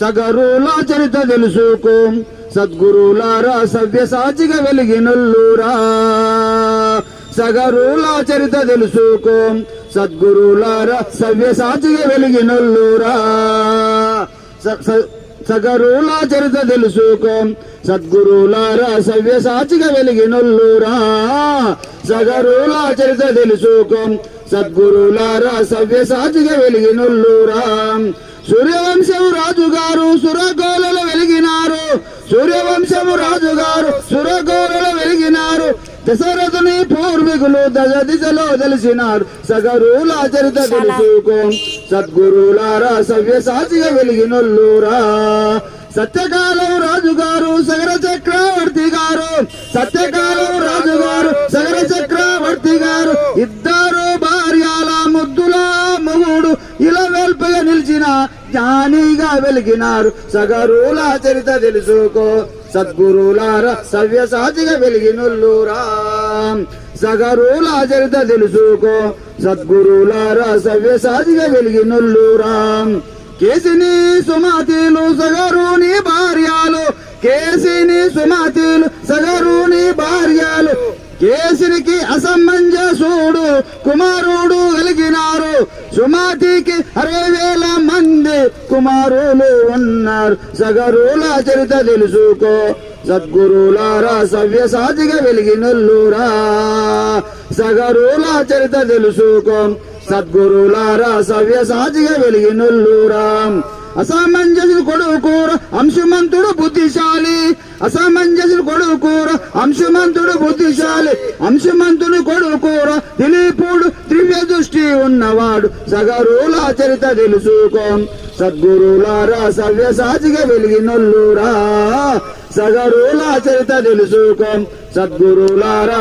సగరుల చరిత తెలుసుకో సద్గురులారా సవ్య సాచిగా వెలిగినల్లురా. సగరుల చరిత తెలుసుకో సద్గురులారా సవ్య సాచిగా వెలిగినల్లురా. సగరుల చరిత తెలుసుకో సద్గురులారా సవ్య సాచిగా వెలిగినల్లురా. సగరుల చరిత తెలుసుకో సద్గురులారా సవ్య సాచిగా వెలిగినల్లురా. సూర్యవంశము రాజుగారు సురగోలలో వెలిగినారు. సూర్యవంశము రాజుగారు సురగోలలో వెలిగినారు. దశరథుని పూర్వీకులు దశ దిశలో తెలిసినారు. సగరుల చరిత తెలుసుకో. సద్గురులారా సవ్య సాచిగా వెలిగినొల్లురా. సత్యకాలం రాజుగారు సగర చక్రవర్తి గారు. సత్యకాలం ఆయన జ్ఞానిగా వెలిగినారు. సగరుల చరిత తెలుసుకో. సద్గురులార సవ్య సాచిగా వెలిగినొల్లురా సగరుల చరిత తెలుసుకో. సద్గురులార సవ్య సాచిగా వెలిగినొల్లురా కేసిని సుమతిలు సగరుని భార్యలు. కేసిని సుమతిలు సగరుని భార్యాలు. కేసినికి అసమంజసుడు కుమారుడు సుమాతికి అరవై వేల మంది కుమారులు ఉన్నారు. సగరుల చరిత తెలుసుకో. సద్గురులారా సవ్య సాధిగా వెలిగినల్లురా సగరుల చరిత తెలుసుకో. సద్గురులారా సవ్య సాధిగా వెలిగినల్లురా అసమంజసుడు కొడుకూర అంశుమంతుడు బుద్ధిశాలి. అసమంజసుడు కొడుకూర అంశుమంతుడు బుద్ధిశాలి. అంశుమంతుడు కొడుకూర దిలీపుడు ఉన్నవాడు సగరుల చరిత తెలుసుకో. సద్గురులారా సవ్య సాచిగా వెలిగినొల్లురా. సగరుల చరిత తెలుసుకో. సద్గురులారా